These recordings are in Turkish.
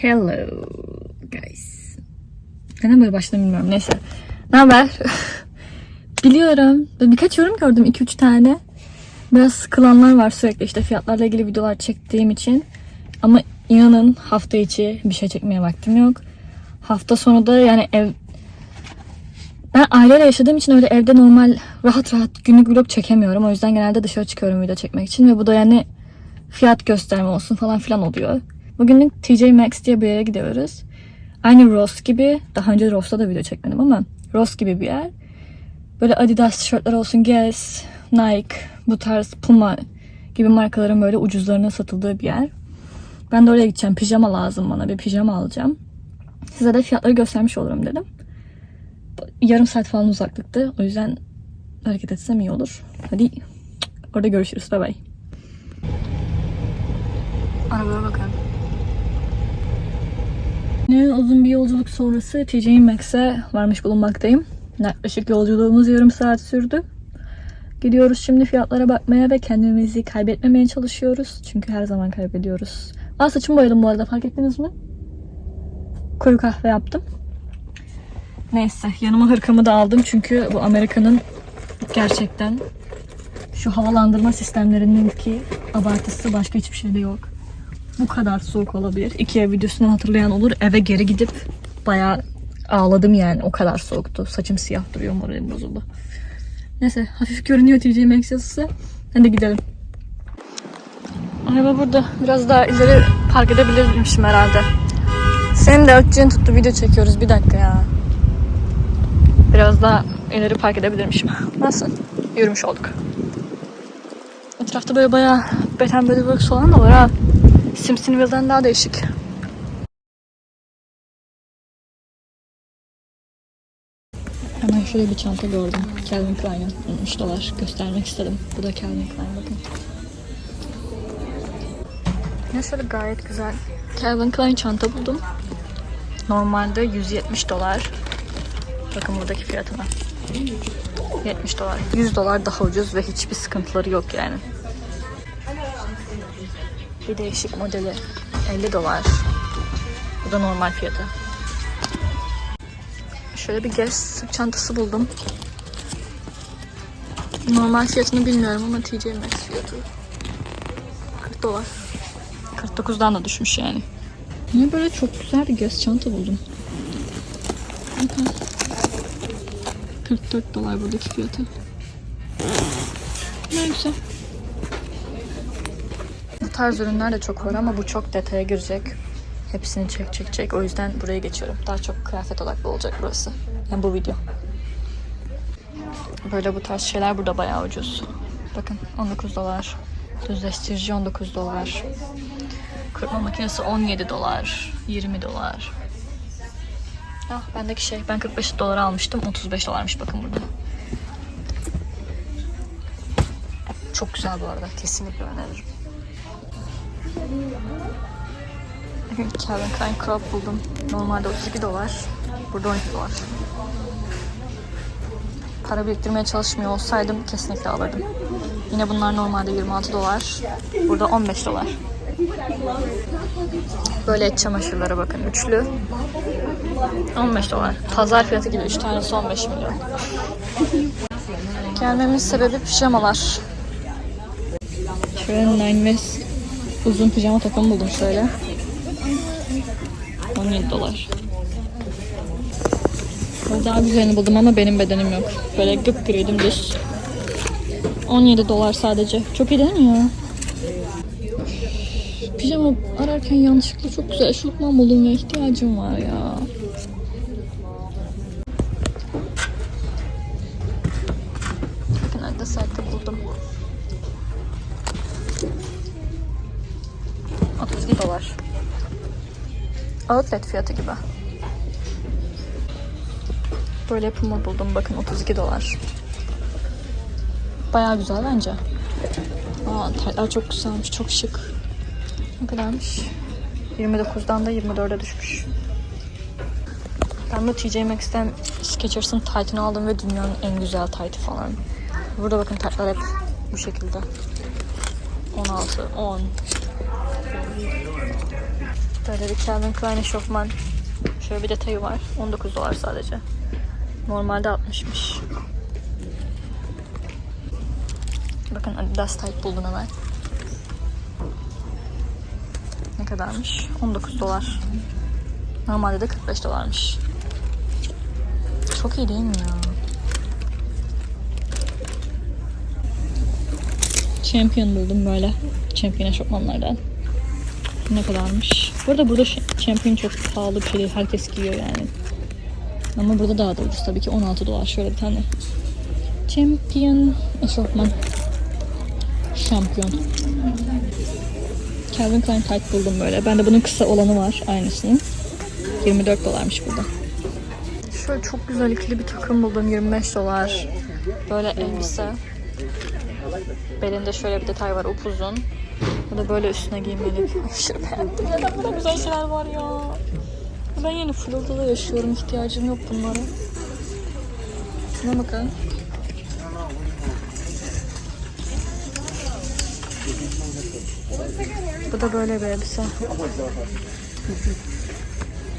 Hello guys. Neden böyle başladım bilmiyorum. Neyse. Ne haber? Biliyorum. Birkaç yorum gördüm. 2-3 tane. Biraz sıkılanlar var sürekli işte fiyatlarla ilgili videolar çektiğim için. Ama inanın hafta içi bir şey çekmeye vaktim yok. Hafta sonu da yani ev... Ben aileyle yaşadığım için öyle evde normal rahat rahat günlük vlog çekemiyorum. O yüzden genelde dışarı çıkıyorum video çekmek için. Ve bu da yani fiyat gösterme olsun falan filan oluyor. Bugünlük TJ Maxx diye bir yere gidiyoruz. Aynı Ross gibi. Daha önce Ross'ta da video çekmedim ama Ross gibi bir yer. Böyle Adidas tişörtler olsun, Guess, Nike, bu tarz Puma gibi markaların böyle ucuzlarına satıldığı bir yer. Ben de oraya gideceğim. Pijama lazım bana. Bir pijama alacağım. Size de fiyatları göstermiş olurum dedim. Yarım saat falan uzaklıkta. O yüzden hareket etsem iyi olur. Hadi orada görüşürüz. Bay bay. Arabaya bakın. Uzun bir yolculuk sonrası TJ Maxx'e varmış bulunmaktayım. Yaklaşık yolculuğumuz yarım saat sürdü. Gidiyoruz şimdi fiyatlara bakmaya ve kendimizi kaybetmemeye çalışıyoruz. Çünkü her zaman kaybediyoruz. Aa saçımı boyadım bu arada fark ettiniz mi? Kuru kahve yaptım. Neyse yanıma hırkamı da aldım çünkü bu Amerika'nın gerçekten şu havalandırma sistemlerindeki abartısı başka hiçbir şeyde yok. Bu kadar soğuk olabilir. Ikea videosundan hatırlayan olur. Eve geri gidip bayağı ağladım yani. O kadar soğuktu. Saçım siyah duruyor moralim bozuldu. Neyse hafif görünüyor TJ Maxx yazısı. Hadi gidelim. Araba burada. Biraz daha ileri park edebilirmişim herhalde. Senin de ötçüğün tuttu video çekiyoruz. Bir dakika ya. Biraz daha ileri park edebilirmişim. Nasıl? Yürümüş olduk. Etrafta böyle bayağı Bed Body Works da var ha. Simpsonville'den daha değişik. Hemen şöyle bir çanta gördüm. Calvin Klein'in 60 dolar göstermek istedim. Bu da Calvin Klein bakın. Ya şöyle gayet güzel. Calvin Klein çanta buldum. Normalde 170 dolar. Bakın buradaki fiyatına. 70 dolar. 100 dolar daha ucuz ve hiçbir sıkıntıları yok yani. Bir değişik modeli 50 dolar. Bu da normal fiyatı. Şöyle bir sırt çantası buldum. Normal fiyatını bilmiyorum ama TJ Maxx fiyatı 40 dolar. 49'dan da düşmüş yani. Yine böyle çok güzel bir Guess çanta buldum. Bakın. 44 dolar buradaki fiyatı. Neyse. Tarz ürünler de çok var ama bu çok detaya girecek. Hepsini çek çek çek. O yüzden buraya geçiyorum. Daha çok kıyafet odaklı olacak burası. Yani bu video. Böyle bu tarz şeyler burada bayağı ucuz. Bakın 19 dolar. Düzleştirici 19 dolar. Kırpma makinesi 17 dolar. 20 dolar. Ah bendeki şey. Ben 45 dolar almıştım. 35 dolarmış bakın burada. Çok güzel bu arada. Kesinlikle öneririm. Calvin Klein crop buldum. Normalde 32 dolar. Burada 12 dolar. Para biriktirmeye çalışmıyor olsaydım kesinlikle alırdım. Yine bunlar normalde 26 dolar. Burada 15 dolar. Böyle et çamaşırlara bakın. Üçlü. 15 dolar. Pazar fiyatı gibi 3 tanesi 15 milyon. Gelmemin sebebi pijamalar. Şöyle Nine West uzun pijama takımı buldum şöyle. 17 dolar. Daha güzelini buldum ama benim bedenim yok. Böyle gıpgırı dümdüz. 17 dolar sadece. Çok iyi değil mi ya? Pijama ararken yanlışlıkla çok güzel eşofman buldum ve ihtiyacım var ya. Bakın saatte buldum. 32 dolar. Outlet fiyatı gibi. Böyle puma buldum bakın 32 dolar. Bayağı güzel bence. Aa, taytlar çok güzelmiş, çok şık. Ne kadarmış? 29'dan da 24'e düşmüş. Ben bu TJ Maxx'ten Skechers'ın taytını aldım ve dünyanın en güzel taytı falan. Burada bakın taytlar hep bu şekilde. 16, 10. Böyle bir Calvin Klein eşofman. Şöyle bir detayı var. 19 dolar sadece. Normalde 60'mış. Bakın Adidas Type buldum hemen. Ne kadarmış? 19 dolar. Normalde de 45 dolarmış. Çok iyi değil mi ya? Champion buldum böyle. Champion eşofmanlardan. Ne kadarmış? Burada burada ş- Champion çok pahalı bir şey. Herkes giyiyor yani. Ama burada daha da ucuz tabii ki 16 dolar. Şöyle bir tane. Champion eşofman. Şampiyon. Calvin Klein tight buldum böyle. Bende bunun kısa olanı var aynısının. 24 dolarmış burada. Şöyle çok güzel ikili bir takım buldum. 25 dolar. Böyle elbise. Belinde şöyle bir detay var upuzun. Bu da böyle üstüne giymelik. Aşırı beğendim. Neden burada güzel şeyler var ya? Ben yeni Florida'da yaşıyorum. İhtiyacım yok bunlara. Şuna bakın. Bu da böyle bir elbise.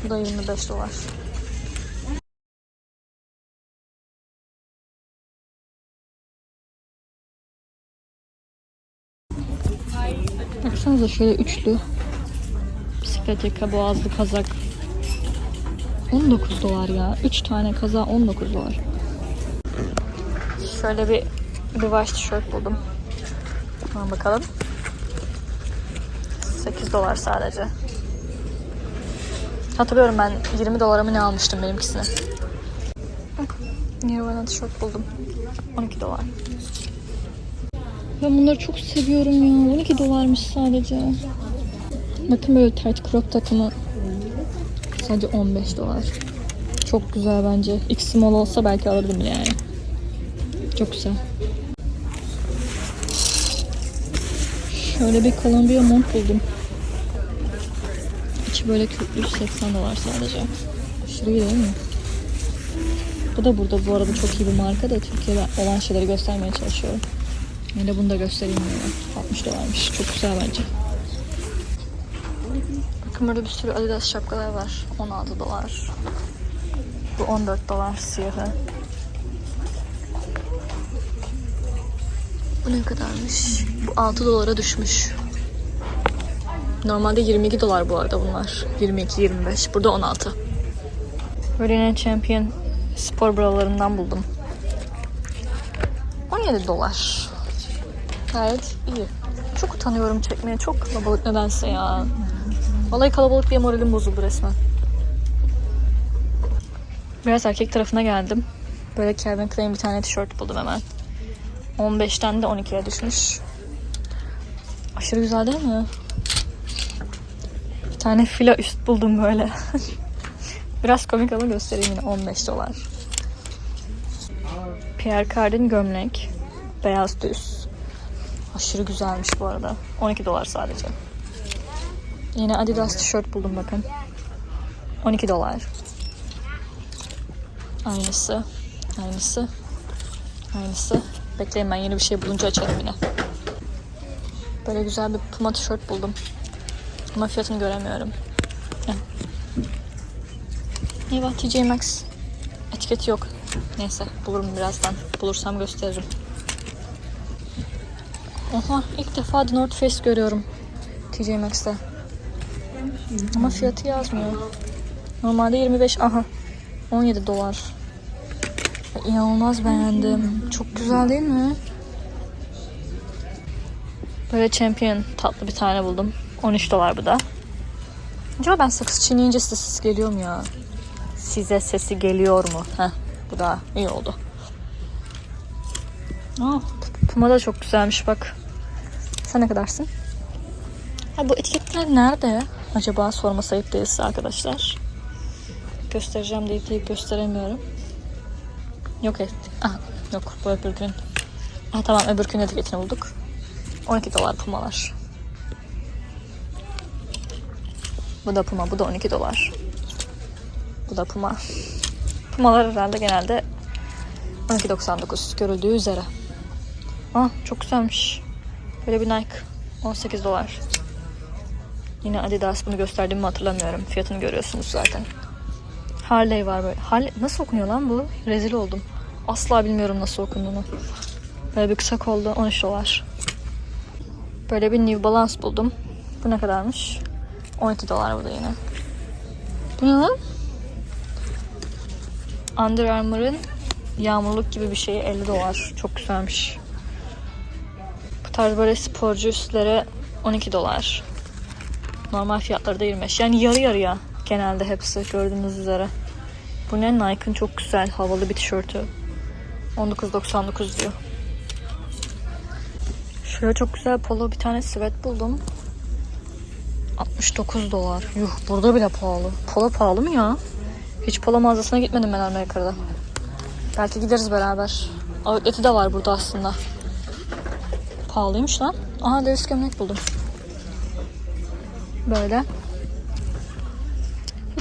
Bu da 25 dolar. Baksanıza şöyle üçlü bisiklet yaka, boğazlı kazak. 19 dolar ya. 3 tane kaza 19 dolar. Şöyle bir Levi's tişört buldum. Hemen bakalım. 8 dolar sadece. Hatırlıyorum ben 20 dolara mı ne almıştım benimkisini. Nirvana tişört buldum. 12 dolar. Ben bunları çok seviyorum ya. 12 dolarmış sadece. Bakın böyle tight crop takımı sadece 15 dolar. Çok güzel bence. X small olsa belki alırdım yani. Çok güzel. Şöyle bir Columbia mont buldum. İçi böyle köklü 80 dolar sadece. Aşırı iyi değil mi? Bu da burada bu arada çok iyi bir marka da Türkiye'de olan şeyleri göstermeye çalışıyorum. Yine bunu da göstereyim yani. 60 dolarmış. Çok güzel bence. Bakın burada bir sürü Adidas şapkalar var. 16 dolar. Bu 14 dolar siyahı. Bu ne kadarmış? Bu 6 dolara düşmüş. Normalde 22 dolar bu arada bunlar. 22-25. Burada 16. Böyle yine Champion spor bralarından buldum. 17 dolar. Gayet iyi. Çok utanıyorum çekmeye. Çok kalabalık nedense ya. Vallahi kalabalık diye moralim bozuldu resmen. Biraz erkek tarafına geldim. Böyle Calvin Klein bir tane tişört buldum hemen. 15'ten de 12'ye düşmüş. Aşırı güzel değil mi? Bir tane fila üst buldum böyle. Biraz komik ama göstereyim yine 15 dolar. Pierre Cardin gömlek. Beyaz düz. Aşırı güzelmiş bu arada. 12 dolar sadece. Yine Adidas tişört buldum bakın. 12 dolar. Aynısı. Aynısı. Aynısı. Bekleyin ben yeni bir şey bulunca açarım yine. Böyle güzel bir Puma tişört buldum. Ama fiyatını göremiyorum. Eyvah TJ Maxx. Etiketi yok. Neyse bulurum birazdan. Bulursam gösteririm. Oha ilk defa The North Face görüyorum. TJ Maxx'te. Ama fiyatı yazmıyor. Normalde 25. Aha. 17 dolar. İnanılmaz beğendim. Çok güzel değil mi? Böyle Champion tatlı bir tane buldum. 13 dolar bu da. Acaba ben sakız çiğneyince size ses geliyor mu ya? Size sesi geliyor mu? Heh, bu da iyi oldu. Aa, Puma da çok güzelmiş bak. Sen ne kadarsın? Ha, bu etiketler nerede? Acaba sorma sayıp değilse arkadaşlar. Göstereceğim deyip deyip gösteremiyorum. Yok et. Aha, yok bu öbürkünün. Ha, tamam öbürkünün etiketini bulduk. 12 dolar pumalar. Bu da puma, bu da 12 dolar. Bu da puma. Pumalar herhalde genelde 12.99 görüldüğü üzere. Ah çok güzelmiş. Böyle bir Nike. 18 dolar. Yine Adidas bunu gösterdiğimi hatırlamıyorum. Fiyatını görüyorsunuz zaten. Harley var böyle. Harley nasıl okunuyor lan bu? Rezil oldum. Asla bilmiyorum nasıl okunduğunu. Böyle bir kısa kollu 13 dolar. Böyle bir New Balance buldum. Bu ne kadarmış? 12 dolar bu da yine. Bu ne lan? Under Armour'ın yağmurluk gibi bir şeyi 50 dolar. Çok güzelmiş. Tarz böyle sporcu üstlere 12 dolar. Normal fiyatları da 25. Yani yarı yarıya genelde hepsi gördüğünüz üzere. Bu ne? Nike'ın çok güzel havalı bir tişörtü. 19.99 diyor. Şöyle çok güzel polo bir tane sweat buldum. 69 dolar. Yuh burada bile pahalı. Polo pahalı mı ya? Hiç polo mağazasına gitmedim ben Amerika'da. Belki gideriz beraber. Outlet'i de var burada aslında. Pahalıymış lan. Aha deriz gömlek buldum. Böyle.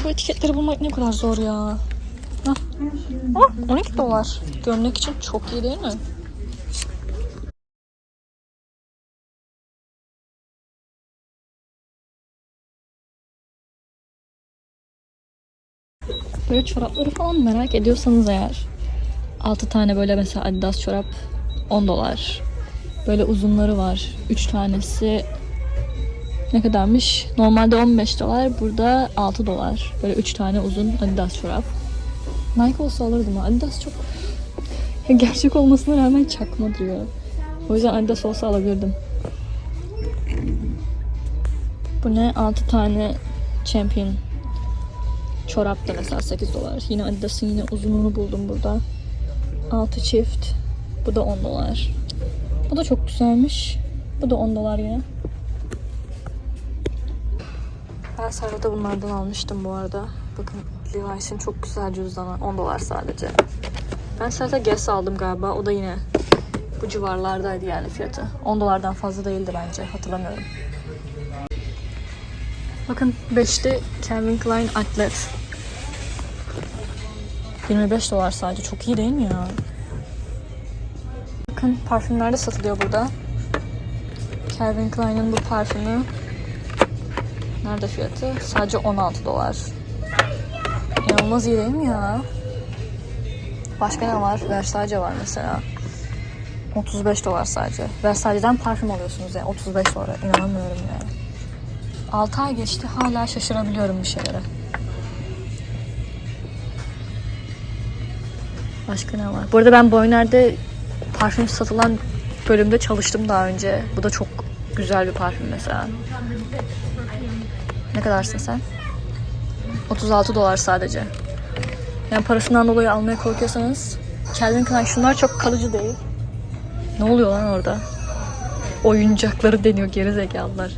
Bu etiketleri bulmak ne kadar zor ya. Hah. Ah, 12 dolar. Gömlek için çok iyi değil mi? Böyle çorapları falan merak ediyorsanız eğer 6 tane böyle mesela Adidas çorap 10 dolar. Böyle uzunları var. 3 tanesi ne kadarmış? Normalde 15 dolar. Burada 6 dolar. Böyle 3 tane uzun Adidas çorap. Nike olsa alırdım Adidas çok gerçek olmasına rağmen çakma duruyor. O yüzden Adidas olsa alabilirdim. Bu ne? 6 tane Champion çorap da mesela 8 dolar. Yine Adidas'ın yine uzunluğunu buldum burada. 6 çift. Bu da 10 dolar. Bu da çok güzelmiş. Bu da 10 dolar yine. Ben Sara'da bunlardan almıştım bu arada. Bakın Levi's'in çok güzel cüzdanı. 10 dolar sadece. Ben Sara'da Guess aldım galiba. O da yine bu civarlardaydı yani fiyatı. 10 dolardan fazla değildi bence. Hatırlamıyorum. Bakın 5'te Calvin Klein Atlet. 25 dolar sadece. Çok iyi değil mi ya? Bakın parfümler de satılıyor burada. Calvin Klein'in bu parfümü Nerede fiyatı? Sadece 16 dolar. İnanılmaz iyi değil mi ya? Başka ne var? Versace var mesela. 35 dolar sadece. Versace'den parfüm alıyorsunuz yani 35 dolara. İnanamıyorum yani. 6 ay geçti hala şaşırabiliyorum bir şeylere. Başka ne var? Bu arada ben Boyner'de parfüm satılan bölümde çalıştım daha önce. Bu da çok güzel bir parfüm mesela. Ne kadarsın sen? 36 dolar sadece. Yani parasından dolayı almaya korkuyorsanız Calvin Klein şunlar çok kalıcı değil. Ne oluyor lan orada? Oyuncakları deniyor geri zekalılar.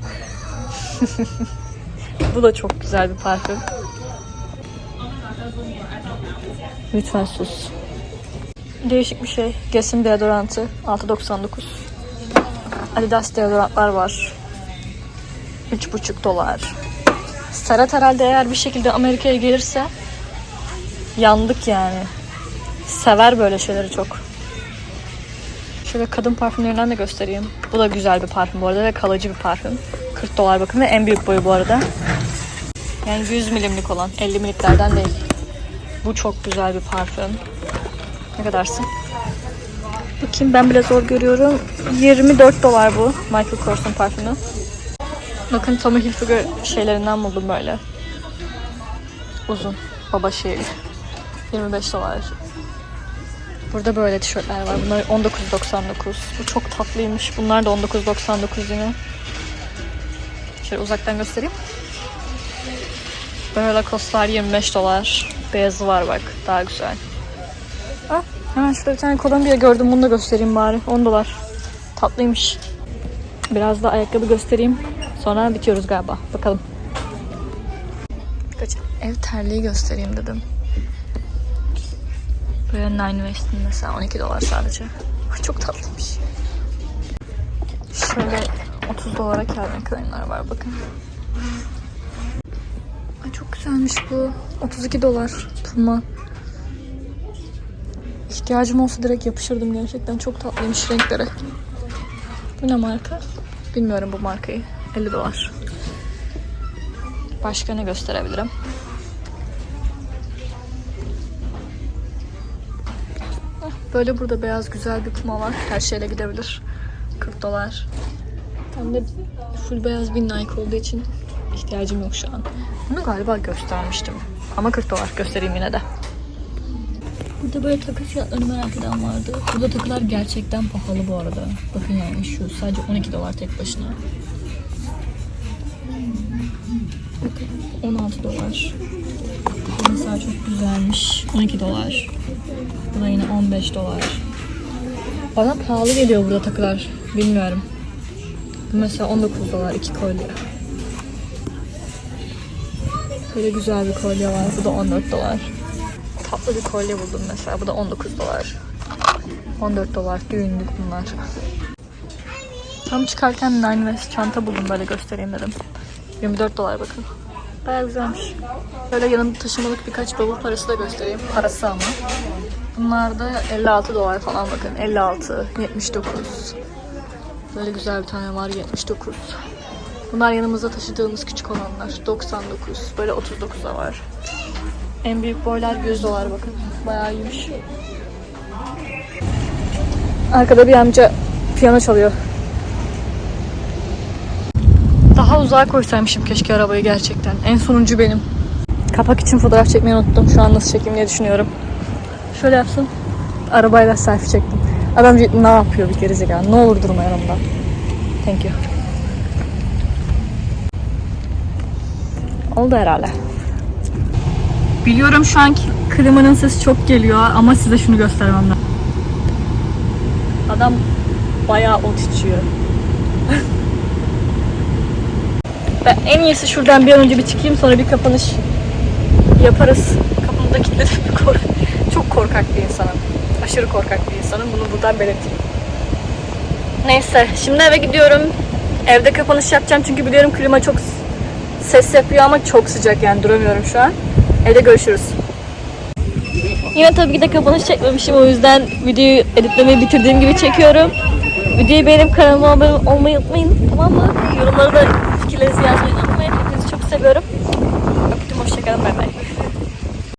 Bu da çok güzel bir parfüm. Lütfen sus. Değişik bir şey. Guess'in deodorantı 6.99. Adidas deodorantlar var. 3.5 dolar. Serhat herhalde eğer bir şekilde Amerika'ya gelirse yandık yani. Sever böyle şeyleri çok. Şöyle kadın parfümlerinden de göstereyim. Bu da güzel bir parfüm bu arada ve kalıcı bir parfüm. 40 dolar bakın ve en büyük boyu bu arada. Yani 100 milimlik olan 50 miliklerden değil. Bu çok güzel bir parfüm. Ne kadarsın? Bakayım ben bile zor görüyorum. 24 dolar bu Michael Kors'un parfümü. Bakın Tommy Hilfiger şeylerinden buldum böyle. Uzun. Baba şeyi. 25 dolar. Burada böyle tişörtler var. Bunlar 19.99. Bu çok tatlıymış. Bunlar da 19.99 yine. Şöyle uzaktan göstereyim. Böyle Lacoste'lar 25 dolar. Beyazı var bak. Daha güzel. Ah, hemen şurada bir tane Kolombiya gördüm. Bunu da göstereyim bari. 10 dolar. Tatlıymış. Biraz da ayakkabı göstereyim. Sonra bitiyoruz galiba. Bakalım. Birkaç ev terliği göstereyim dedim. Böyle Nine West'in mesela 12 dolar sadece. Ay, Çok tatlıymış. Şöyle 30 dolara Calvin Klein'ler var bakın. Ay çok güzelmiş bu. 32 dolar Puma. İhtiyacım olsa direkt yapışırdım gerçekten. Çok tatlıymış renkleri. Bu ne marka? Bilmiyorum bu markayı. 50 dolar. Başka ne gösterebilirim? Hah, Böyle burada beyaz güzel bir puma var. Her şeyle gidebilir. 40 dolar. Tam da full beyaz bir Nike olduğu için ihtiyacım yok şu an. Bunu galiba göstermiştim. Ama 40 dolar göstereyim yine de. Burada böyle takı fiyatlarını merak eden vardı. Burada takılar gerçekten pahalı bu arada. Bakın yani şu sadece 12 dolar tek başına. Bakın 16 dolar. Bu mesela çok güzelmiş. 12 dolar. Bu da yine 15 dolar. Bana pahalı geliyor burada takılar. Bilmiyorum. Bu mesela 19 dolar iki kolye. Böyle güzel bir kolye var. Bu da 14 dolar. Tatlı bir kolye buldum mesela. Bu da 19 dolar. 14 dolar. Düğünlük bunlar. Tam çıkarken Nine West çanta buldum böyle göstereyim dedim. 24 dolar bakın. Bayağı güzelmiş. Böyle yanımda taşımalık birkaç bavul parası da göstereyim. Parası ama. Bunlar da 56 dolar falan bakın. 56, 79. Böyle güzel bir tane var 79. Bunlar yanımızda taşıdığımız küçük olanlar. 99. Böyle 39 da var. En büyük boylar 100 dolar bakın. Bayağı iyiymiş. Arkada bir amca piyano çalıyor. Daha uzağa koysaymışım keşke arabayı gerçekten. En sonuncu benim. Kapak için fotoğraf çekmeyi unuttum. Şu an nasıl çekeyim diye düşünüyorum. Şöyle yapsın. Arabayla selfie çektim. Adam ne yapıyor bir kere zekalı. Ne olur durma yanımda. Thank you. Oldu herhalde. Biliyorum şu anki klimanın sesi çok geliyor ama size şunu göstermem lazım. Adam bayağı ot içiyor. ben en iyisi şuradan bir an önce bir çıkayım sonra bir kapanış yaparız. Kapımı da kilitledim. Çok korkak bir insanım. Aşırı korkak bir insanım. Bunu buradan belirteyim. Neyse şimdi eve gidiyorum. Evde kapanış yapacağım çünkü biliyorum klima çok ses yapıyor ama çok sıcak yani duramıyorum şu an. Evde görüşürüz. Yine tabii ki de kapanış çekmemişim o yüzden videoyu editlemeyi bitirdiğim gibi çekiyorum. Videoyu beğenip kanalıma abone olmayı unutmayın tamam mı? Yorumları da fikirlerinizi yazmayı unutmayın. Hepinizi çok seviyorum.